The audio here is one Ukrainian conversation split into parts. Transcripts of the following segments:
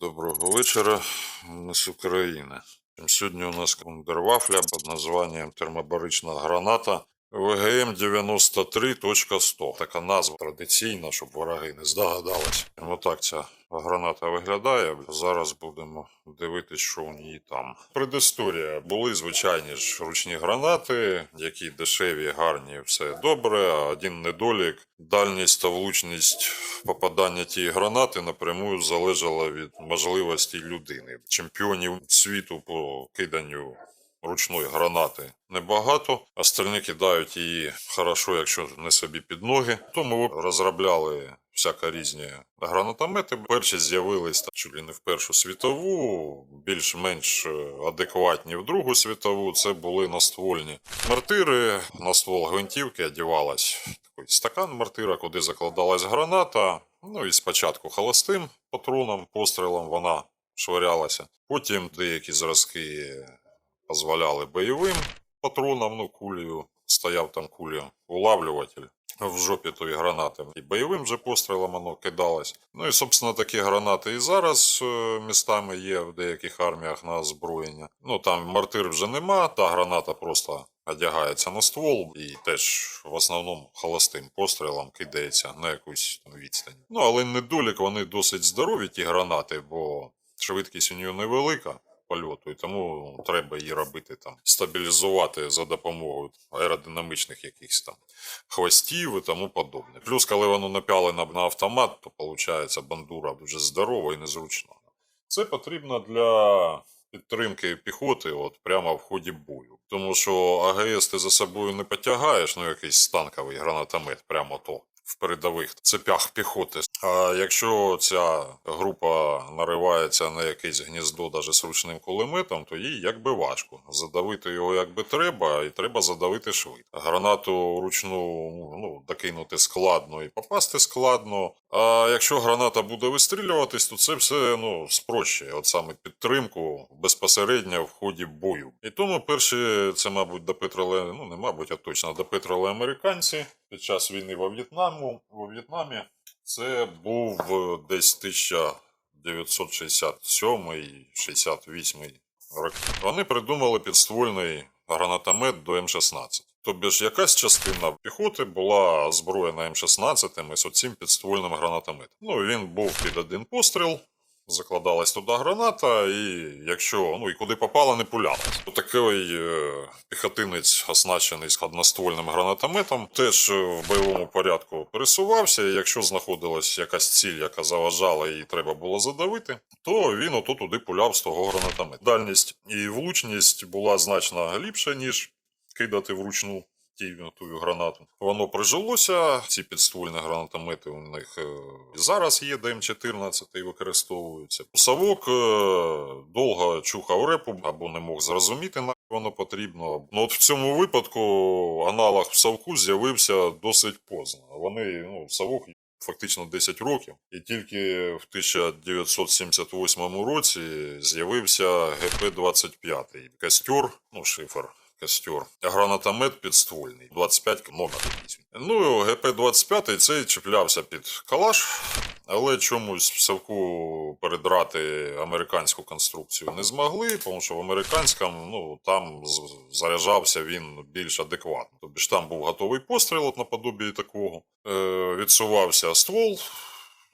Доброго вечора, ми з України. Сьогодні у нас кондервафля під названням термобарична граната ВГМ 93.100. Така назва традиційна, щоб вороги не здогадались. Отак ця граната виглядає. Зараз будемо дивитись, що у ній там. Предісторія. Були звичайні ж ручні гранати, які дешеві, гарні, все добре. А один недолік. Дальність та влучність попадання тієї гранати напряму залежала від можливостей людини. Чемпіонів світу по киданню ручної гранати небагато. Остальні кидають її хорошо, якщо не собі під ноги. Тому розробляли всяка різні гранатомети. Перші з'явились чуть не в Першу світову, більш-менш е, адекватні в Другу світову. Це були наствольні мартири. На ствол гвинтівки одівалась такий стакан мартира, куди закладалась граната. Ну і спочатку холостим патроном, пострілом вона швирялася. Потім деякі зразки дозволяли бойовим патроном, ну, кулею, стояв там кулею улавлюватель в жопі тої гранати. І бойовим же пострілом воно кидалось. Ну і, собственно, такі гранати і зараз е, містами є в деяких арміях на озброєння. Ну там мартир вже нема, та граната просто одягається на ствол і теж в основному холостим пострілом кидається на якусь там відстань. Ну але недолік вони досить здорові, ті гранати, бо швидкість у нього невелика польоту, і тому треба її робити там, стабілізувати за допомогою аеродинамичних якихось там хвостів і тому подобне. Плюс, коли воно напялене на автомат, то виходить бандура дуже здорова і незручна. Це потрібно для підтримки піхоти от прямо в ході бою. Тому що АГС ти за собою не потягаєш, ну якийсь танковий гранатомет прямо то. В передових цепях піхоти. А якщо ця група наривається на якесь гніздо даже з ручним кулеметом, то їй якби важко. Задавити його якби треба, і треба задавити швидко. Гранату ручну ну, докинути складно і попасти складно. А якщо граната буде вистрілюватись, то це все ну, спрощує. От саме підтримку безпосередньо в ході бою. І тому перші це, мабуть, допетрили, ну не мабуть, а точно допетрили американці під час війни во В'єтнаму. Во В'єтнамі це був десь 1967-68 роки. Вони придумали підствольний гранатомет до М16. Тобі ж якась частина піхоти була озброєна М16 з оцим підствольним гранатометом. Ну, він був під один постріл, закладалась туди граната, і якщо ну і куди попала, не пуляла. То такий е, піхотинець, оснащений з одноствольним гранатометом, теж в бойовому порядку пересувався. І якщо знаходилась якась ціль, яка заважала і треба було задавити, то він ото туди пуляв з того гранатомета. Дальність і влучність була значно ліпша, ніж кидати вручну ті ту гранату. Воно прижилося. Ці підствольні гранатомети у них е, і зараз є, ДМ-14 використовуються. Савок е, довго чухав репу або не мог зрозуміти, на воно потрібно. Ну от в цьому випадку аналог в Савку з'явився досить поздно. Вони, ну, Савок фактично 10 років, і тільки в 1978 році з'явився ГП-25 костер, ну шифр. Костер. Гранатомет підствольний, 25 номер. Ну, ГП-25 цей чіплявся під калаш, але чомусь в Савку передрати американську конструкцію не змогли, тому що в американському ну, там заряджався він більш адекватно. Тобто там був готовий постріл от наподобі такого. Е, відсувався ствол,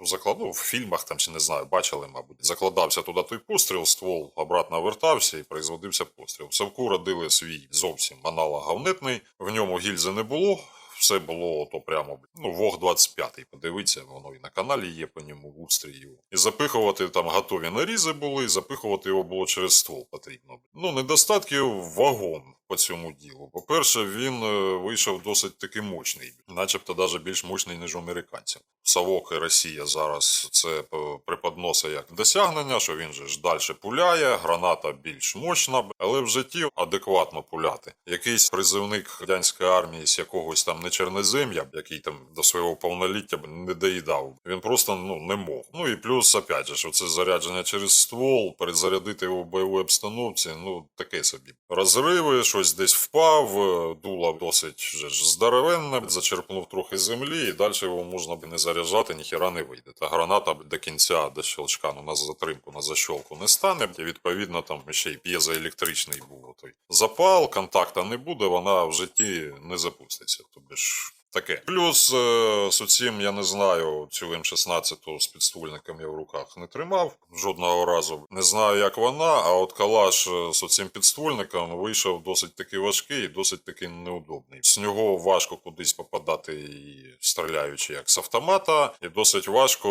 заклад... ну, в фільмах там чи не знаю, бачили, мабуть. Закладався туди той постріл, ствол обратно вертався і производився постріл. Савку родили свій зовсім аналог говнетний, в ньому гільзи не було. Все було то прямо ну, Вог 25 подивіться, воно і на каналі є по ньому в устрій. І запихувати там готові нарізи були, і запихувати його було через ствол потрібно. Ну, недостатків вагон по цьому ділу. По-перше, він е, вийшов досить таки мощний, начебто навіть більш мощний, ніж американців. Савок і Росія зараз це е, преподносить як досягнення, що він же ж далі пуляє, граната більш мощна, але в житті адекватно пуляти. Якийсь призивник радянської армії з якогось там не чорнозем'я, який там до свого повноліття не доїдав. Він просто ну не мог. Ну і плюс, опять же, що це зарядження через ствол, перезарядити його в бойовій обстановці, ну таке собі. Розриви, щось щось десь впав, дула дуло досить вже ж здоровенне, зачерпнув трохи землі, і далі його можна б не заряджати, ніхіра не вийде. Та граната до кінця, до щелчка, ну, на затримку, на защолку не стане. І відповідно там ще й п'єзоелектричний був той запал, контакта не буде, вона в житті не запуститься. Тобі ж таке. Плюс е, з я не знаю, цю М16 з підствольником я в руках не тримав жодного разу. Не знаю, як вона, а от калаш е, з оцим підствольником вийшов досить таки важкий і досить таки неудобний. З нього важко кудись попадати, і стріляючи як з автомата, і досить важко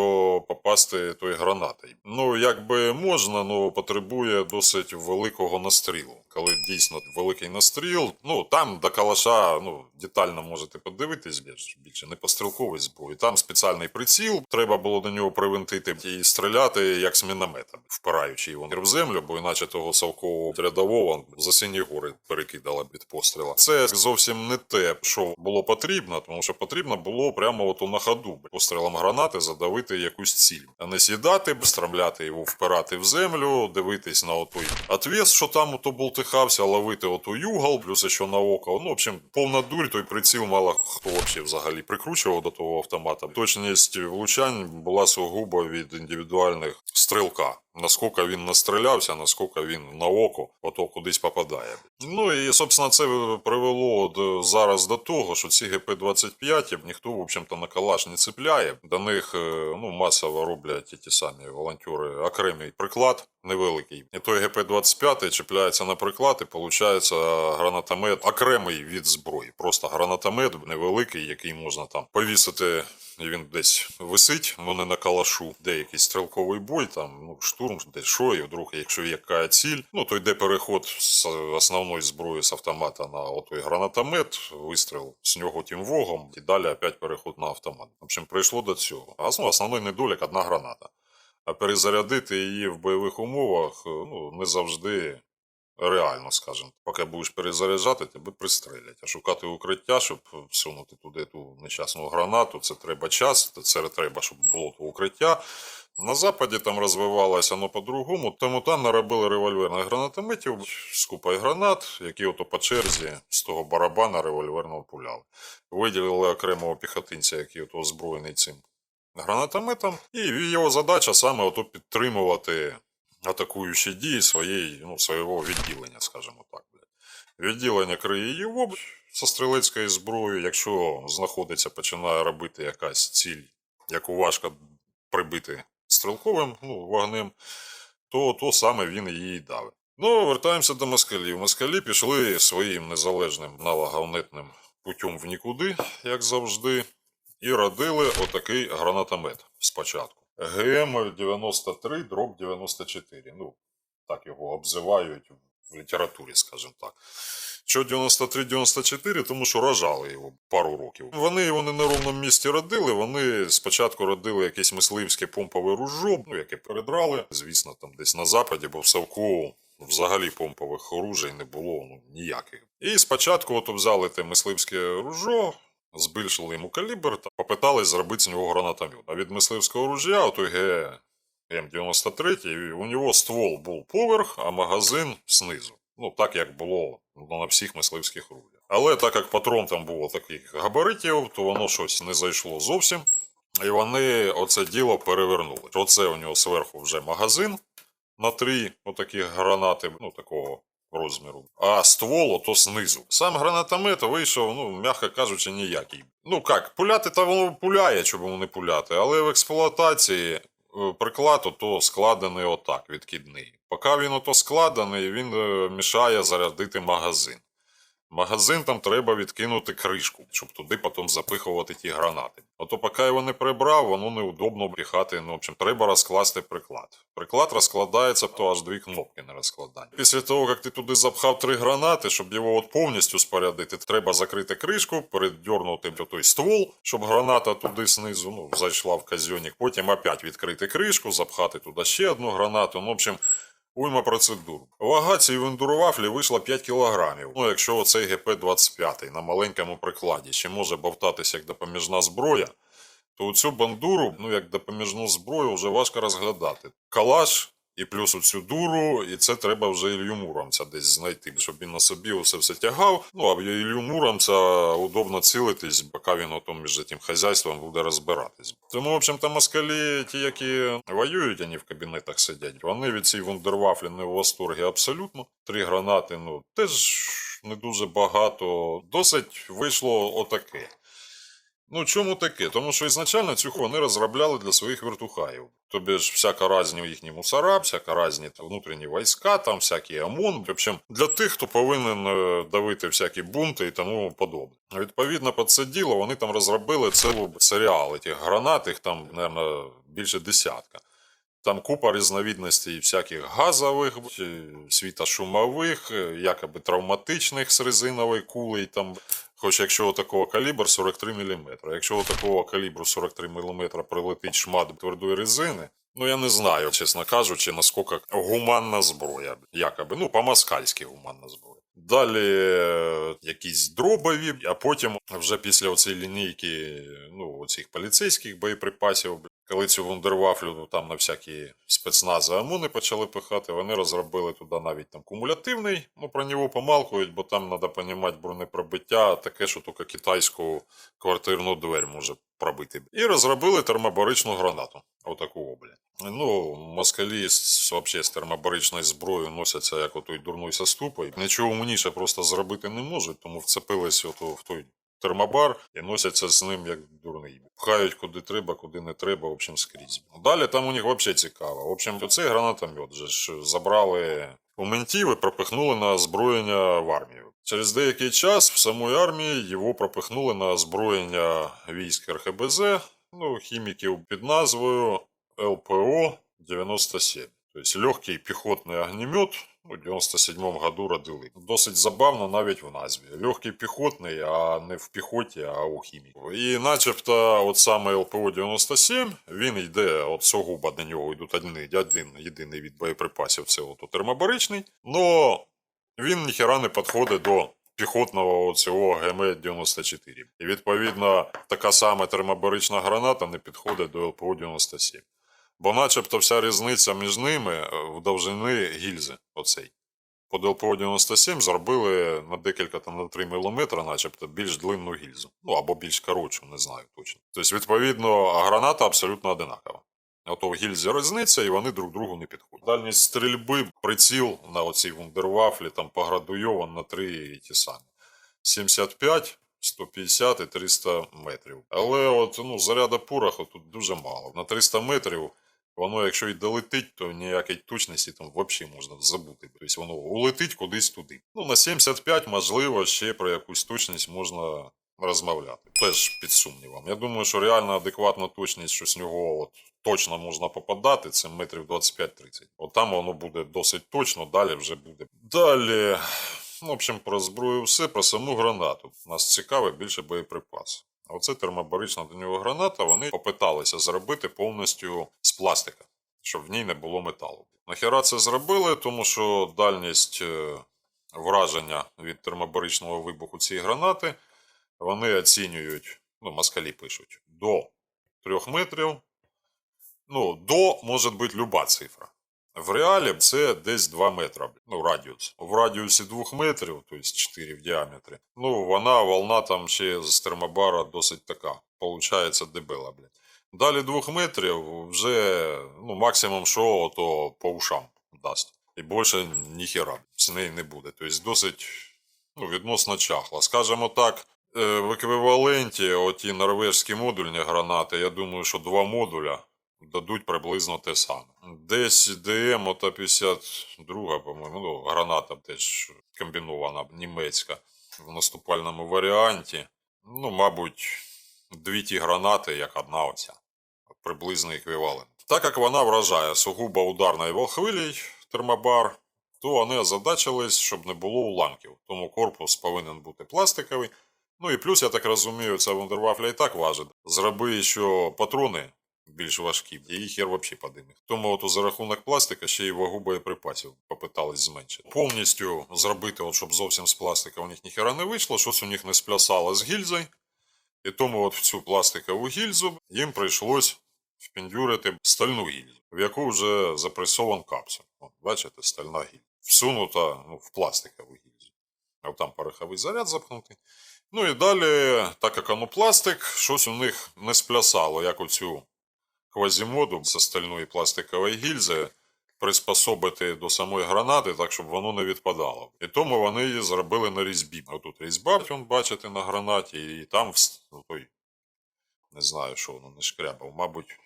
попасти той гранатою. Ну, якби можна, але потребує досить великого настрілу. Коли дійсно великий настріл, ну там до калаша ну, детально можете подивитись, більш- більше не по стрілковій зброї. Там спеціальний приціл, треба було до нього привинтити і стріляти як з міномета, впираючи його в землю, бо іначе того совкового рядового за сині гори перекидала від постріла. Це зовсім не те, що було потрібно, тому що потрібно було прямо от на ходу пострілом гранати задавити якусь ціль, а не сідати, страмляти його, впирати в землю, дивитись на отой отвес, що там ото болтихався, ловити оту югол, плюс ще на око. Ну, в общем, повна дурь, той приціл мало хто вообще взагалі прикручував до того автомата. Точність влучань була сугубо від індивідуальних стрілка. Наскільки він настрілявся, наскільки він на око ото кудись попадає. Ну і собственно це привело до, зараз до того, що ці ГП-25 ніхто, в общем-то, на калаш не цепляє. До них е, ну, масово роблять ті самі волонтери окремий приклад невеликий. І той ГП-25 чіпляється на приклад, і виходить гранатомет окремий від зброї. Просто гранатомет невеликий, який можна там повісити. І він десь висить, ну не на калашу, де якийсь стрілковий бой, там ну штурм, десь що, і вдруг, якщо є яка ціль, ну то йде переход з основної зброї з автомата на отой гранатомет, вистріл з нього тим вогом, і далі опять переход на автомат. В общем, прийшло до цього. А ну, основний недолік одна граната. А перезарядити її в бойових умовах ну, не завжди реально, скажімо. Поки будеш перезаряджати, тебе пристрелять. А шукати укриття, щоб всунути туди ту нещасну гранату, це треба час, це треба, щоб було то укриття. На Западі там розвивалося воно по-другому, тому там наробили револьверних гранатометів з купою гранат, які ото по черзі з того барабана револьверного пуляли. Виділили окремого піхотинця, який ото озброєний цим гранатометом, і його задача саме ото підтримувати атакуючі дії своєї, ну, свого відділення, скажімо так. Відділення криє його зі стрілецькою зброєю, якщо знаходиться, починає робити якась ціль, яку важко прибити стрілковим ну, вогнем, то, то саме він її давить. Ну, вертаємося до москалів. Москалі пішли своїм незалежним налаговнитним путем в нікуди, як завжди, і родили отакий гранатомет спочатку. ГМ-93 дроб 94. Ну, так його обзивають в літературі, скажімо так. Що 93-94, тому що рожали його пару років. Вони його не на ровному місці родили. Вони спочатку родили якесь мисливське помпове ружо, ну яке передрали, звісно, там десь на западі, бо в Савку взагалі помпових оружей не було ну, ніяких. І спочатку от взяли те мисливське ружо, збільшили йому калібр та попитались зробити з нього гранатомет. А від мисливського ружя, отой Г. М93, у нього ствол був поверх, а магазин знизу. Ну, так як було ну, на всіх мисливських ружях. Але так як патрон там було таких габаритів, то воно щось не зайшло зовсім. І вони оце діло перевернули. Оце у нього зверху вже магазин на три отакі гранати, ну такого розміру. А ствол ото знизу. Сам гранатомет вийшов, ну, м'яко кажучи, ніякий. Ну як, пуляти та воно пуляє, чому не пуляти, але в експлуатації е, приклад ото складений отак, відкидний. Поки він ото складений, він е, мішає зарядити магазин. Магазин там треба відкинути кришку, щоб туди потім запихувати ті гранати. Ото поки його не прибрав, воно неудобно бріхати. Ну, в общем, треба розкласти приклад. Приклад розкладається, то аж дві кнопки на розкладання. Після того, як ти туди запхав три гранати, щоб його от повністю спорядити, треба закрити кришку, переддернути той ствол, щоб граната туди знизу ну, зайшла в казьонник. Потім опять відкрити кришку, запхати туди ще одну гранату. Ну, в общем, Уйма процедур. Вага цієї вендуровафлі вийшла 5 кілограмів. Ну, якщо оцей ГП-25 на маленькому прикладі ще може бовтатися як допоміжна зброя, то цю бандуру, ну як допоміжну зброю, вже важко розглядати. Калаш і плюс оцю дуру, і це треба вже Ілью Муромця десь знайти, щоб він на собі усе все тягав. Ну, а в Ілью Муромця удобно цілитись, поки він отом між тим хазяйством буде розбиратись. Тому, в общем-то, москалі, ті, які воюють, вони в кабінетах сидять, вони від цієї вундервафлі не в восторгі абсолютно. Три гранати, ну, теж не дуже багато. Досить вийшло отаке. Ну, чому таке? Тому що ізначально цю вони розробляли для своїх вертухаїв. Тобі ж всяка різні їхні мусора, всяка різні там, внутрішні війська, там всякі ОМОН. В общем, для тих, хто повинен е, давити всякі бунти і тому подобне. Відповідно, під це діло вони там розробили цілу серіал тих гранат, їх там, мабуть, більше десятка. Там купа різновидностей всяких газових, світошумових, е, якоби травматичних з резинової кулею. Там, хоч якщо такого калібр 43 мм. Якщо такого калібру 43 мм прилетить шмат твердої резини, ну я не знаю, чесно кажучи, наскільки гуманна зброя. Якоби, ну, по-москальськи гуманна зброя. Далі е, якісь дробові, а потім вже після оцієї лінійки, ну, оцих поліцейських боєприпасів, коли цю вундервафлю ну, там на всякі спецнази ОМОНи почали пихати, вони розробили туди навіть там кумулятивний, ну про нього помалкують, бо там треба розуміти бронепробиття, таке, що тільки китайську квартирну двері може пробити. І розробили термобаричну гранату. Отаку облі. Ну, москалі з, з термобаричною зброєю носяться як отой дурною саступою. Нічого умніше просто зробити не можуть, тому вцепились ото в той термобар і носяться з ним як дурний. Пхають куди треба, куди не треба, в общем, скрізь. Далі там у них взагалі цікаво. В общем, цей гранатомет же ж забрали у ментів пропихнули на озброєння в армію. Через деякий час в самій армії його пропихнули на озброєння військ РХБЗ, ну, хіміків під назвою ЛПО 97. Тобто легкий піхотний огнемет. У 97-му году родили. Досить забавно навіть в назві. Легкий піхотний, а не в піхоті, а у хіміку. І начебто, от саме ЛПО 97, він йде от сугубо до нього йдуть один, один єдиний від боєприпасів, це от термобаричний. Но він ніхера не підходить до піхотного цього ГМ-94. І відповідно така сама термобарична граната не підходить до ЛПО-97. Бо начебто вся різниця між ними е, в довжини гільзи оцей. По ЛПО-97 зробили на декілька там на 3 мм, начебто, більш длинну гільзу. Ну або більш коротшу, не знаю точно. Тобто, відповідно, граната абсолютно одинакова. Ото в гільзі різниця, і вони друг другу не підходять. Дальність стрільби, приціл на оцій вундервафлі там поградуйован на три ті самі. 75, 150 і 300 метрів. Але от, ну, заряда пороху тут дуже мало. На 300 метрів воно, якщо й долетить, то ніякої точності там взагалі можна забути. Тобто воно улетить кудись туди. Ну, на 75, можливо, ще про якусь точність можна розмовляти. Теж під сумнівом. Я думаю, що реально адекватна точність, що з нього от точно можна попадати, це метрів 25-30. От там воно буде досить точно, далі вже буде. Далі. В общем, про зброю все, про саму гранату. Нас цікавить більше боєприпас. А оце термобарична до нього граната, вони попиталися зробити повністю з пластика, щоб в ній не було металу. Нахера це зробили, тому що дальність е, враження від термобаричного вибуху цієї гранати вони оцінюють, ну, москалі пишуть, до 3 метрів. Ну, до може бути люба цифра. В реалі це десь 2 метри, ну, радіус. В радіусі 2 метрів, тобто 4 в діаметрі. Ну, вона, волна там ще з термобара досить така. Получається дебела, блядь. Далі 2 метрів вже, ну, максимум що, то по ушам дасть. І більше ніхера з неї не буде. Тобто досить ну, відносно чахла. Скажімо так, е, в еквіваленті оті норвежські модульні гранати, я думаю, що два модуля дадуть приблизно те саме. Десь ДМ ота 52, по-моєму, ну, граната теж комбінована німецька в наступальному варіанті. Ну, мабуть, дві ті гранати, як одна оця. Приблизний еквівалент. Так як вона вражає сугубо ударною волхвилій термобар, то вони озадачились, щоб не було уламків. Тому корпус повинен бути пластиковий. Ну і плюс, я так розумію, ця вундервафля і так важить. Зроби ще патрони більш важкі, їх хер взагалі подиме. Тому от за рахунок пластика ще й вагу боєприпасів попитались зменшити. Повністю зробити, от, щоб зовсім з пластика у них ніхера не вийшло, щось у них не сплясало з гільзою. І тому от в цю пластикову гільзу їм прийшлось впендюрити стальну гільзу, в яку вже запресован капсуль. От, бачите, стальна гільза. Всунута ну, в пластикову гільзу. А там пороховий заряд запхнутий. Ну і далі, так як воно пластик, щось у них не сплясало, як оцю квазімоду з стальної пластикової гільзи приспособити до самої гранати, так, щоб воно не відпадало. І тому вони її зробили на різьбі. Отут різьба, вон, бачите, на гранаті, і там ну, той, не знаю, що воно не шкрябав, мабуть.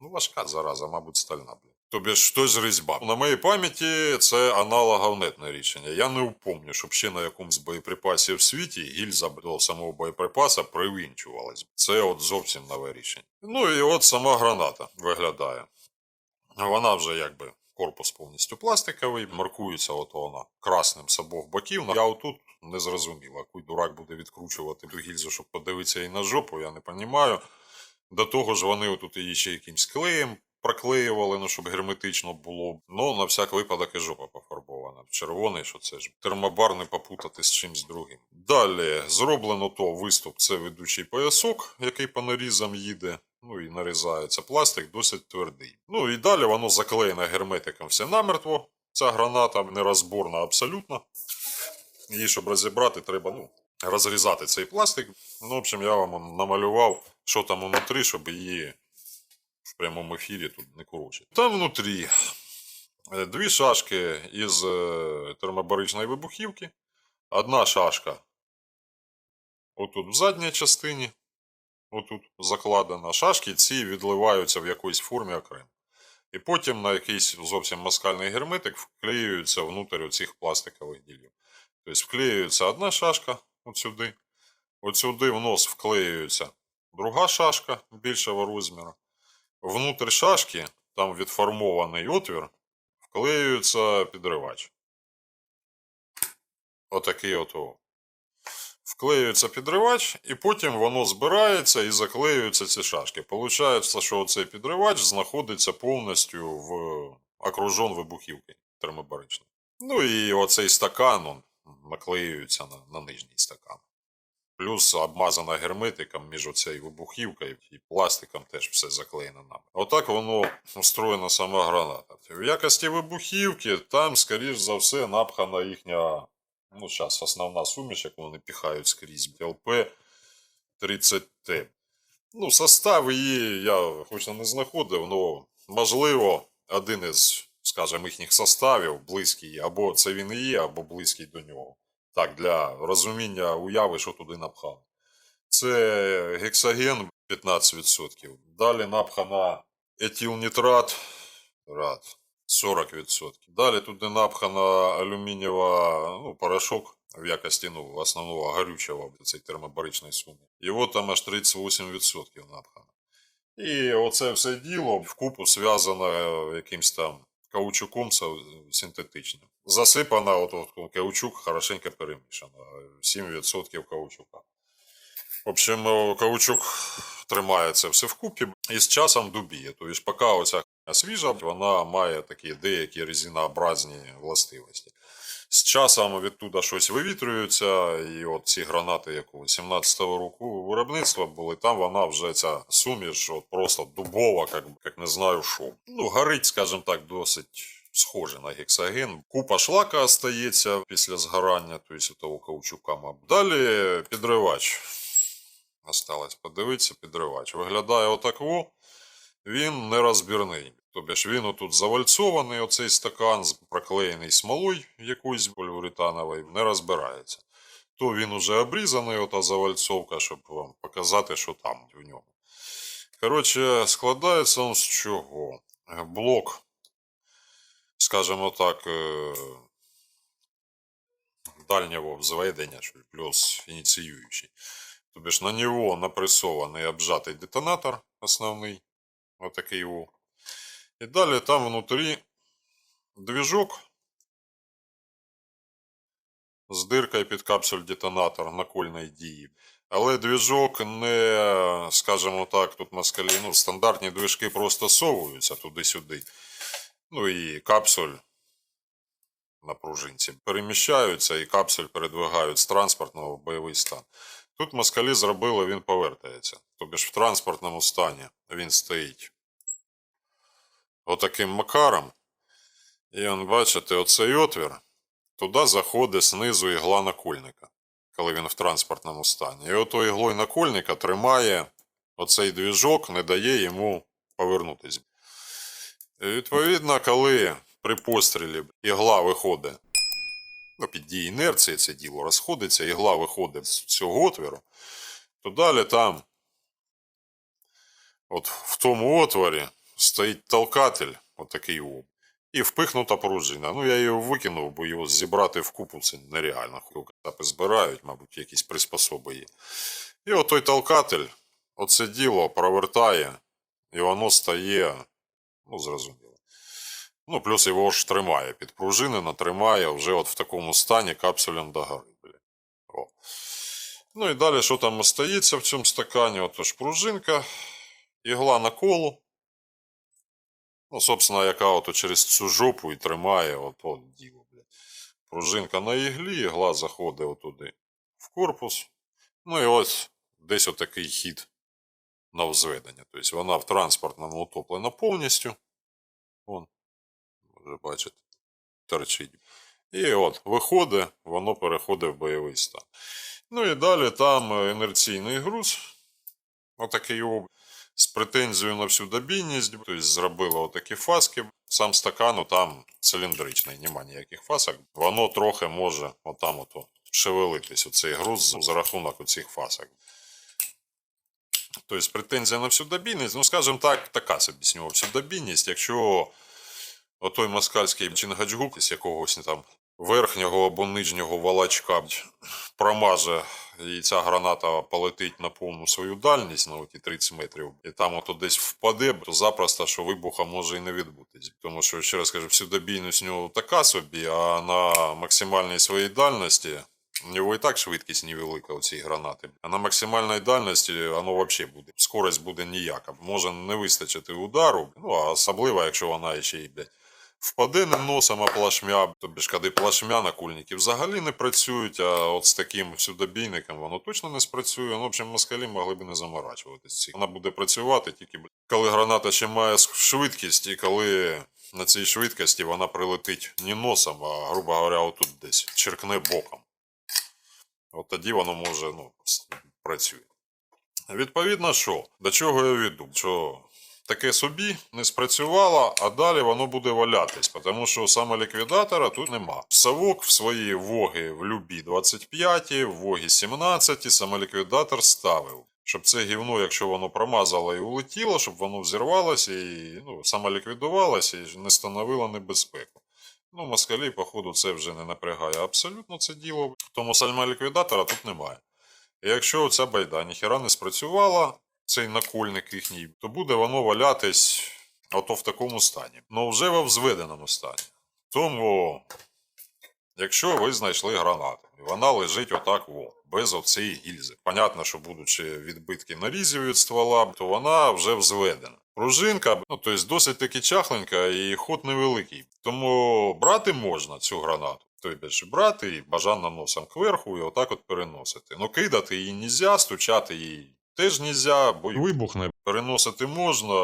Ну, важка зараза, мабуть, стальна, блін. Тобі ж хтось різьба. На моїй пам'яті це аналоговнетне рішення. Я не упомню, щоб ще на якомусь боєприпасі в світі гільза до самого боєприпаса привінчувалась. Це от зовсім нове рішення. Ну і от сама граната виглядає. Вона вже якби корпус повністю пластиковий, маркується от вона красним з обох боків. Я отут не зрозумів, а куй дурак буде відкручувати ту гільзу, щоб подивитися їй на жопу, я не розумію. До того ж, вони отут її ще якимсь клеєм проклеювали, ну, щоб герметично було. Ну, на всяк випадок і жопа пофарбована. Червоний, що це ж термобар не попутати з чимсь другим. Далі зроблено то виступ, це ведучий поясок, який по нарізам їде. Ну і нарізається пластик досить твердий. Ну і далі воно заклеєне герметиком все намертво. Ця граната нерозборна абсолютно. Її, щоб розібрати, треба ну, розрізати цей пластик. Ну, в общем, я вам намалював, що там внутрі, щоб її в прямому ефірі тут не коротше. Там внутрі е, дві шашки із е, термобаричної вибухівки. Одна шашка отут в задній частині, отут закладена. Шашки ці відливаються в якоїсь формі окремо. І потім на якийсь зовсім москальний герметик вклеюються внутрі цих пластикових ділів. Тобто вклеюється одна шашка от сюди. От сюди в нос вклеюється друга шашка більшого розміру. Внутрі шашки, там відформований отвір, вклеюється підривач. Отакий от. Вклеюється підривач, і потім воно збирається і заклеюються ці шашки. Получається, що цей підривач знаходиться повністю в окружен вибухівки термобаричної. Ну і оцей стакан он, наклеюється на, на нижній стакан. Плюс обмазана герметиком між оцею вибухівкою і пластиком теж все заклеєно нам. Отак воно устроєна сама граната. В якості вибухівки там, скоріш за все, напхана їхня, ну, зараз основна суміш, яку вони піхають скрізь, ЛП 30Т. Ну, состав її я хоч не знаходив, але можливо, один із, скажімо, їхніх составів близький, або це він і є, або близький до нього. Так, для розуміння уяви, що туди напхали. Це гексаген 15%. Далі напхана етилнітрат рад, 40%. Далі туди напхана алюмінієва ну, порошок в якості ну, основного горючого цієї термобаричної суми. Його там аж 38% напхано. І оце все діло вкупу зв'язано якимсь там каучуком синтетичним. Засипана от, от каучук хорошенько перемішана. 7% каучука. В общем, каучук тримає тримається все вкупі і з часом дубіє. Тобто, поки оця свіжа, вона має такі деякі резинообразні властивості. З часом відтуда щось вивітрюється, і от ці гранати, як у 17-го року виробництва були, там вона вже ця суміш от просто дубова, як, як не знаю що. Ну, горить, скажімо так, досить схоже на гексаген. Купа шлака остається після згорання, тобто того каучука, мабуть. Далі підривач. Осталось подивитися, підривач. Виглядає отако. Він нерозбірний. Тобто ж він отут завальцований, оцей стакан, проклеєний смолою якоюсь поліуретановою, не розбирається. То він уже обрізаний, ота завальцовка, щоб вам показати, що там в ньому. Коротше, складається він з чого? Блок, скажімо так, е, дальнього взведення, плюс ініціюючий. Тобто ж на нього напресований обжатий детонатор основний. Отакий о. І далі там внутрі двіжок з диркою під капсуль детонатор накольної дії. Але двіжок не, скажімо так, тут москалі, ну, стандартні движки просто совуються туди-сюди. Ну і капсуль на пружинці переміщаються, і капсуль передвигають з транспортного в бойовий стан. Тут москалі зробили, він повертається. Тобто в транспортному стані він стоїть отаким макаром. І он, бачите, оцей отвір, туди заходить знизу ігла накольника, коли він в транспортному стані. І ото іглою накольника тримає оцей двіжок, не дає йому повернутися. І відповідно, коли при пострілі ігла виходить, ну, під дією інерції це діло розходиться, ігла виходить з цього отвіру, то далі там, от в тому отворі, стоїть толкатель, отакий об, і впихнута пружина. Ну, я його викинув, бо його зібрати в купу це нереально. Капи збирають, мабуть, якісь приспособи є. І отой толкатель, оце діло провертає, і воно стає, ну, зрозуміло. Ну, плюс його ж тримає, підпружинено, тримає вже от в такому стані капсулем до гори. Ну і далі, що там остається в цьому стакані? Отож пружинка, ігла на колу. Ну, собственно, яка от через цю жопу і тримає от, от діло. Бля. Пружинка на іглі, ігла заходить отуди в корпус. Ну і ось десь отакий хід на взведення. Тобто вона в транспортному утоплена повністю. Вон, може бачите, торчить. І от виходить, воно переходить в бойовий стан. Ну і далі там е, інерційний груз, отакий об, з претензією на всю добійність, тобто зробили отакі фаски. Сам стакан ну, там циліндричний, нема ніяких фасок. Воно трохи може отам ото шевелитись, оцей груз за рахунок оцих фасок. Тобто претензія на всю добійність, ну скажімо так, така собі з нього всю добійність, якщо отой москальський чингачгук з якогось там верхнього або нижнього волочка промаже, і ця граната полетить на повну свою дальність на оті 30 метрів, і там ото десь впаде, то запросто, що вибуха може і не відбутись. Тому що, ще раз кажу, всюдобійність у нього така собі, а на максимальній своїй дальності у нього і так швидкість невелика у цій гранати. А на максимальній дальності воно взагалі буде. Скорость буде ніяка. Може не вистачити удару, ну а особливо, якщо вона ще й блядь, впаде не носом, а плашмя. Тобі ж коли плашмя на кульники взагалі не працюють, а от з таким всюдобійником воно точно не спрацює. Ну, в общем, москалі могли б не заморачуватись. Вона буде працювати тільки коли граната ще має швидкість, і коли на цій швидкості вона прилетить не носом, а, грубо говоря, отут десь черкне боком. От тоді воно може ну, працює. Відповідно, що? До чого я веду? Що таке собі не спрацювало, а далі воно буде валятись, тому що самоліквідатора тут нема. Совок в свої воги в любі 25, в вогі 17 самоліквідатор ставив. Щоб це гівно, якщо воно промазало і улетіло, щоб воно взірвалося і ну, самоліквідувалося і не становило небезпеку. Ну, москалі, походу, це вже не напрягає абсолютно це діло. Тому самоліквідатора тут немає. І якщо ця байда ніхіра не спрацювала, цей накольник їхній, то буде воно валятись ото в такому стані. Ну вже во взведеному стані. Тому, якщо ви знайшли гранату, і вона лежить отак во, без оцієї гільзи. Понятно, що будучи відбитки нарізів від ствола, то вона вже взведена. Пружинка, ну тобто досить таки чахленька і ход невеликий. Тому брати можна цю гранату. Ж брати і бажано носом кверху і отак от переносити. Ну кидати її нельзя, стучати її теж нельзя, бо Вибухне. переносити можна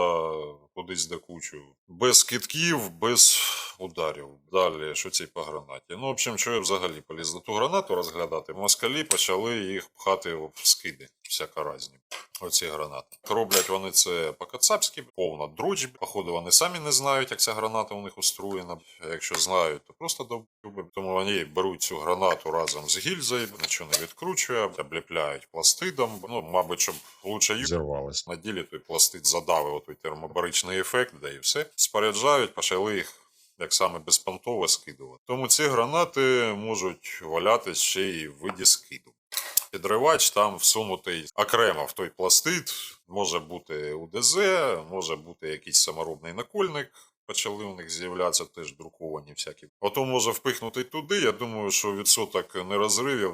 кудись до кучу. Без китків, без ударів. Далі, що ці по гранаті. Ну, в общем, що я взагалі поліз на ту гранату розглядати. Москалі почали їх пхати в скиди, всяка різні. Оці гранати. Роблять вони це по-кацапськи, повна дроч. Походу, вони самі не знають, як ця граната у них устроєна. Якщо знають, то просто довбуби. Тому вони беруть цю гранату разом з гільзою, нічого не відкручує, обліпляють пластидом. Ну, мабуть, щоб лучше їх Зірвалось. на ділі той пластид задавив той термобаричний ефект, да і все. Споряджають, почали їх як саме безпонтово скидувати. Тому ці гранати можуть валятись ще й в виді скиду. Підривач там всунутий окремо в той пластид, може бути УДЗ, може бути якийсь саморобний накольник. Почали у них з'являтися теж друковані всякі. Ото може впихнути туди. Я думаю, що відсоток нерозривів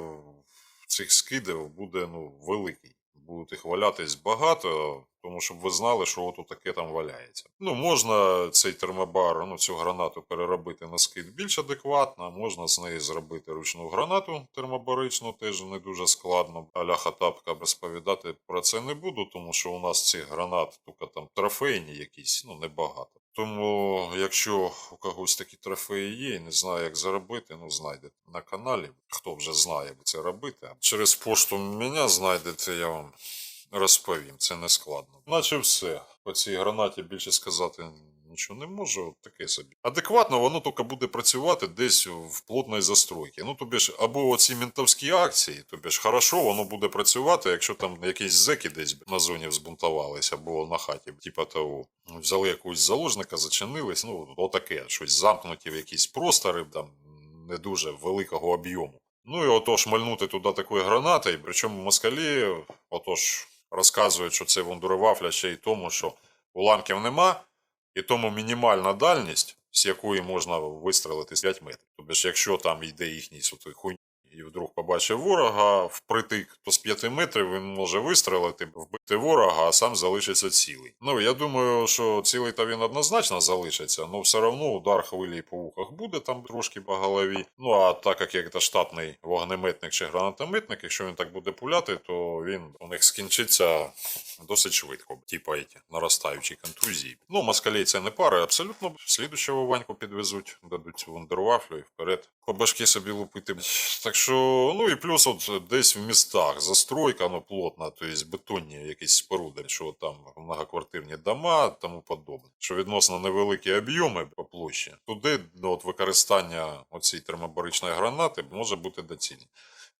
цих скидів буде ну, великий. будуть їх валятись багато, тому щоб ви знали, що от таке там валяється. Ну, можна цей термобар, ну, цю гранату переробити на скид більш адекватно, можна з неї зробити ручну гранату термобаричну, теж не дуже складно. Аля хатапка розповідати про це не буду, тому що у нас цих гранат тільки там трофейні якісь, ну небагато. Тому, якщо у когось такі трофеї є і не знає, як заробити, ну знайдете на каналі. Хто вже знає, як це робити. Через пошту мене знайдете, я вам розповім. Це не складно. Наче все. По цій гранаті більше сказати нічого не можу. Таке собі. Адекватно воно тільки буде працювати десь в плотної застройки. Ну, тобі ж, або оці ментовські акції, тобі ж хорошо, воно буде працювати, якщо там якісь зеки десь на зоні взбунтувались, або на хаті, типа того. Взяли якогось заложника, зачинились, ну, отаке, щось замкнуті в якісь простори, там не дуже великого об'єму. Ну і ото шмальнути туди такою гранатою, причому москалі, отож, розказують, що це вундервафля ще й тому, що уламків нема, і тому мінімальна дальність, з якої можна вистрелити з 5 метрів. Тобто, якщо там йде їхній суто хуйні, і вдруг побачив ворога впритик, то з 5 метрів він може вистрелити, вбити ворога, а сам залишиться цілий. Ну, я думаю, що цілий та він однозначно залишиться, але все одно удар хвилі по вухах буде там трошки по голові. Ну а так як як це штатний вогнеметник чи гранатометник, якщо він так буде пуляти, то він у них скінчиться досить швидко, типа наростаючі контузії. Ну, москалей це не пари, абсолютно. Слідущого Ваньку підвезуть, дадуть вундервафлю і вперед. По башки собі лупити. Так що, ну і плюс от десь в містах застройка, ну плотна, тобто бетонні якісь споруди, що там многоквартирні дома, тому подобне. Що відносно невеликі об'єми по площі, туди ну, от використання оцієї термобаричної гранати може бути доцільне.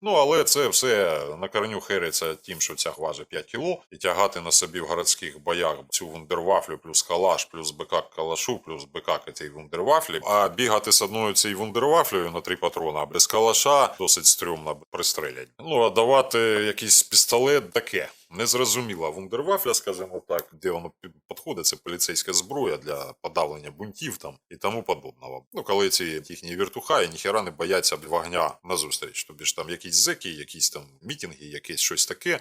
Ну, але це все на корню хериться тим, що ця важить 5 кіло, і тягати на собі в городських боях цю вундервафлю, плюс калаш, плюс бикак калашу, плюс БК цієї вундервафлі. А бігати з одною цією вундервафлею на три патрона без калаша досить стрьомно пристрелять. Ну, а давати якийсь пістолет таке. Незрозуміла вундервафля, скажімо так, де воно підходить, це поліцейська зброя для подавлення бунтів там і тому подобного. Ну, коли ці їхні віртухаї ніхера не бояться вогня назустріч. Тобі ж там якісь зеки, якісь там мітинги, якесь щось таке.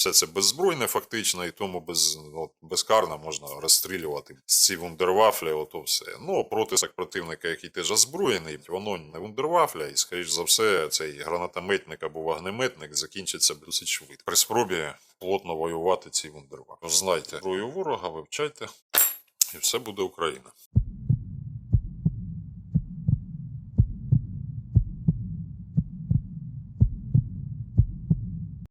Все це беззбройне фактично, і тому без, ну, безкарно можна розстрілювати ці вундервафлі, ото все. Ну, проти противника, який теж озброєний, воно не вундервафля, і, скоріш за все, цей гранатометник або вогнеметник закінчиться досить швидко. При спробі плотно воювати ці вундервафлі. Знайте зброю ворога, вивчайте, і все буде Україна.